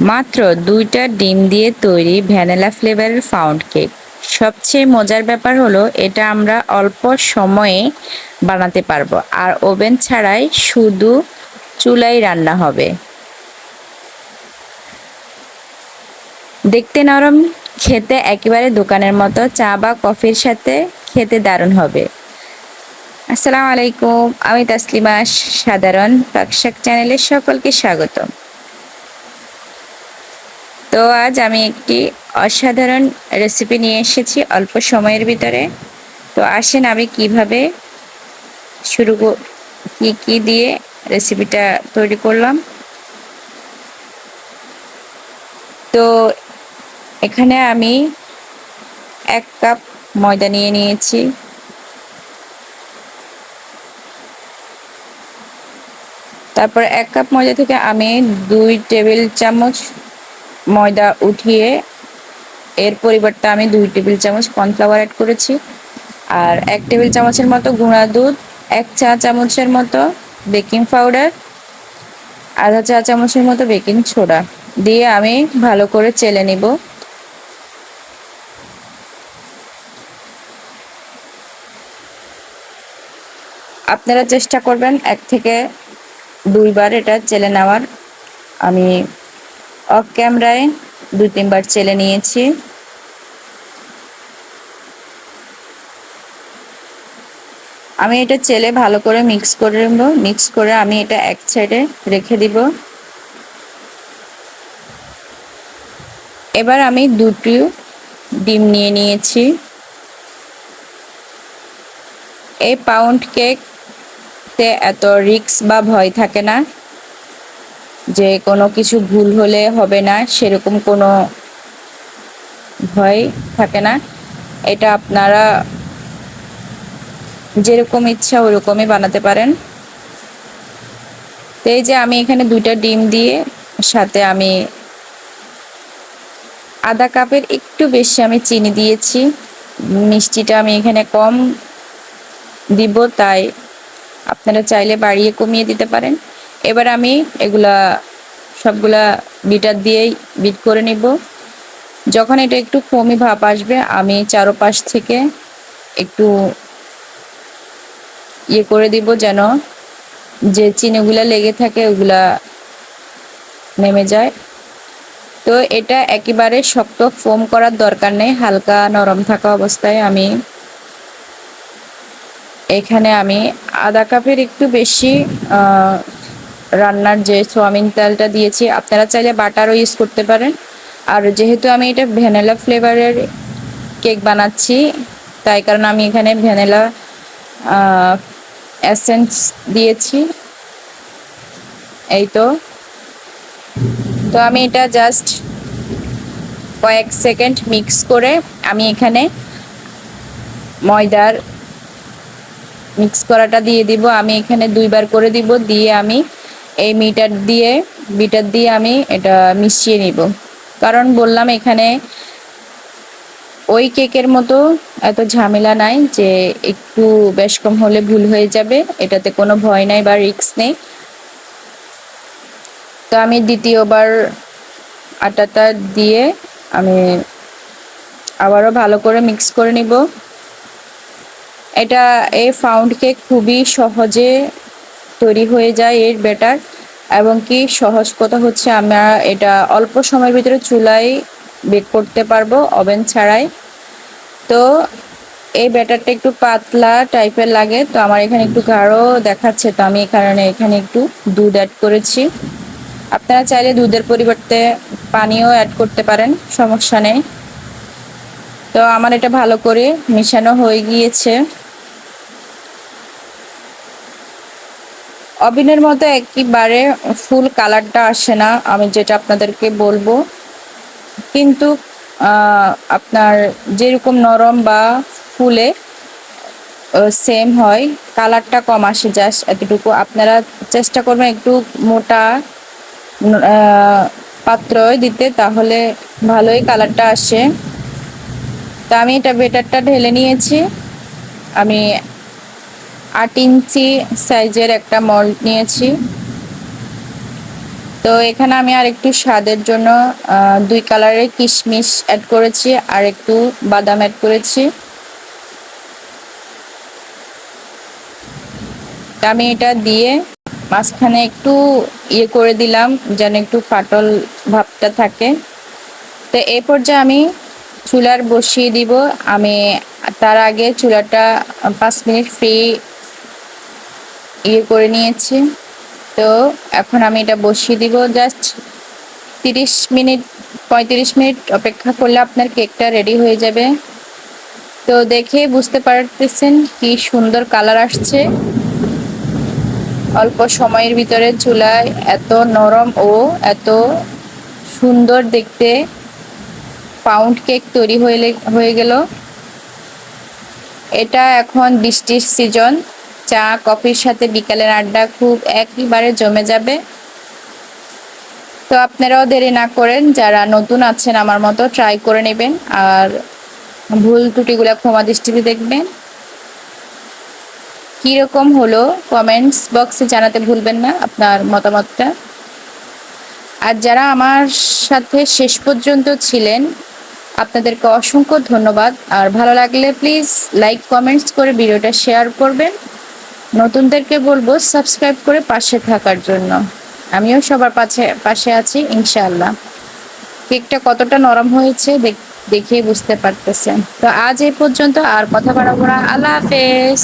মাত্র দুইটা ডিম দিয়ে তৈরি ভ্যানিলা ফ্লেভারের ফাউন্ড কেক। সবচেয়ে মজার ব্যাপার হলো, এটা আমরা অল্প সময়ে বানাতে পারব। আর ওভেন ছাড়াই শুধু চুলাই রান্না হবে। দেখতে নরম, খেতে একেবারে দোকানের মতো, চা বা কফির সাথে খেতে দারুণ হবে। আসসালামু আলাইকুম, আমি তাসলিমা, সাধারণ পাকশাক চ্যানেলে সকলকে স্বাগতম। তো আজ আমি একটি অসাধারণ রেসিপি নিয়ে এসেছি অল্প সময়ের ভিতরে। তো আসেন আমি কীভাবে শুরু কি কি দিয়ে রেসিপিটা তৈরি করলাম। তো এখানে আমি এক কাপ ময়দা নিয়ে নিয়েছি। তারপর এক কাপ ময়দা থেকে আমি দুই টেবিল চামচ ময়দা উঠিয়ে এর পরিবর্তে আমি দুই টেবিল চামচ কর্নফ্লাওয়ার অ্যাড করেছি। আর এক টেবিল চামচের মতো গুঁড়া দুধ, এক চা চামচের মতো বেকিং পাউডার আধা চা চামচের মতো বেকিং সোডা দিয়ে আমি ভালো করে চেলে নিব। আপনারা চেষ্টা করবেন এক থেকে দুইবার এটা চেলে নেওয়ার। আমি অফ ক্যামেরায় দুই তিনবার চেলে নিয়েছি। আমি এটা চেলে ভালো করে মিক্স করে নেব। মিক্স করে আমি এটা এক সাইডে রেখে দিব। এবার আমি দুটি ডিম নিয়ে নিয়েছি। এই পাউন্ড কেকতে এত রিক্স বা ভয় থাকে না। যে কোনো কিছু ভুল হলে হবে না, সেরকম কোনো ভয় থাকে না। এটা আপনারা যেরকম ইচ্ছা ওরকমই বানাতে পারেন। তো এই যে আমি এখানে দুইটা ডিম দিয়ে সাথে আমি আধা কাপের একটু বেশি আমি চিনি দিয়েছি। মিষ্টিটা আমি এখানে কম দিব, তাই আপনারা চাইলে বাড়িয়ে কমিয়ে দিতে পারেন। এবার আমি এগুলা সবগুলা বিটার দিয়েই বিট করে নিব। যখন এটা একটু কমি ভাপ আসবে, আমি চারোপাশ থেকে একটু ইয়ে করে দিব যেন যে চিনিগুলা লেগে থাকে ওগুলা নেমে যায়। তো এটা একেবারে শক্ত ফোম করার দরকার নেই, হালকা নরম থাকা অবস্থায় আমি এখানে আমি আধা কাপের একটু বেশি রান্নার যে সোয়াবিন তেলটা দিয়েছি, আপনারা চাইলে বাটারও ইউজ করতে পারেন। আর যেহেতু আমি এটা ভ্যানিলা ফ্লেভারের কেক বানাচ্ছি, তাই কারণ আমি এখানে ভ্যানিলা এসেন্স দিয়েছি। এই তো। তো আমি এটা জাস্ট কয়েক সেকেন্ড মিক্স করে আমি এখানে ময়দার মিক্স করাটা দিয়ে দিব। আমি এখানে দুইবার করে দিব, দিয়ে আমি এই মিটার দিয়ে বিটার দিয়ে আমি এটা মিশিয়ে নিব। কারণ বললাম এখানে ওই কেকের মতো এত ঝামেলা নাই যে একটু বেশ কম হলে ভুল হয়ে যাবে। এটাতে কোনো ভয় নাই বা রিক্স নেই। তো আমি দ্বিতীয়বার আটাটা দিয়ে আমি আবারও ভালো করে মিক্স করে নিব। এটা এই ফাউন্ড কেক খুবই সহজে তৈরি হয়ে যায় এর ব্যাটার। এবং কি সহজ কথা হচ্ছে, আমরা এটা অল্প সময়ের ভিতরে চুলায় বেক করতে পারব, ওভেন ছাড়াই। তো এই ব্যাটারটা একটু পাতলা টাইপের লাগে, তো আমার এখানে একটু গাঢ় দেখাচ্ছে, তো আমি এই কারণে এখানে একটু দুধ অ্যাড করেছি। আপনারা চাইলে দুধের পরিবর্তে পানিও অ্যাড করতে পারেন, সমস্যা নেই। তো আমার এটা ভালো করে মিশানো হয়ে গিয়েছে। অবিনের মতো একেবারে ফুল কালারটা আসে না, আমি যেটা আপনাদেরকে বলব। কিন্তু আপনার যেরকম নরম বা ফুলে সেম হয়, কালারটা কম আসে জাস্ট এতটুকু। আপনারা চেষ্টা করবেন একটু মোটা পাত্র দিতে, তাহলে ভালোই কালারটা আসে। তা আমি এটা বেটারটা ঢেলে নিয়েছি। আমি আট ইঞ্চি সাইজের একটা মল্ট নিয়েছি। তো এখানে আমি আর একটু স্বাদের জন্য দুই কালারের কিশমিশ অ্যাড করেছি, আর একটু বাদাম অ্যাড করেছি। আমি এটা দিয়ে মাঝখানে একটু ইয়ে করে দিলাম, যেন একটু ফাটল ভাবটা থাকে। তো এই পর্যায়ে আমি চুলার বসিয়ে দিব। আমি তার আগে চুলাটা পাঁচ মিনিট ফ্রি ইয়ে করে নিয়েছি। তো এখন আমি এটা বসিয়ে দিব। জাস্ট তিরিশ মিনিট, পঁয়ত্রিশ মিনিট অপেক্ষা করলে আপনার কেকটা রেডি হয়ে যাবে। তো দেখে বুঝতে পারতেছেন কি সুন্দর কালার আসছে। অল্প সময়ের ভিতরে চুলায় এত নরম ও এত সুন্দর দেখতে পাউন্ড কেক তৈরি হয়ে হয়ে গেল। এটা এখন বৃষ্টির সিজন চা, কফির সাথে বিকালের আড্ডা খুব একবারে জমে যাবে। তো আপনারাও দেরি না করেন, যারা নতুন আছেন আমার মতো ট্রাই করে নেবেন। আর ভুল ত্রুটিগুলো ক্ষমা দৃষ্টিতে দেখবেন। কীরকম হলো কমেন্টস বক্সে জানাতে ভুলবেন না আপনার মতামতটা। আর যারা আমার সাথে শেষ পর্যন্ত ছিলেন, আপনাদেরকে অসংখ্য ধন্যবাদ। আর ভালো লাগলে প্লিজ লাইক কমেন্টস করে ভিডিওটা শেয়ার করবেন। নতুনদেরকে বলব সাবস্ক্রাইব করে পাশে থাকার জন্য। আমিও সবার পাশে পাশে আছি, ইনশাআল্লাহ। কেকটা কতটা নরম হয়েছে দেখ- বুঝতে পারতেছেন। তো আজ এই পর্যন্ত আর কথা বাড়াবো না। আল্লাহ হাফেজ।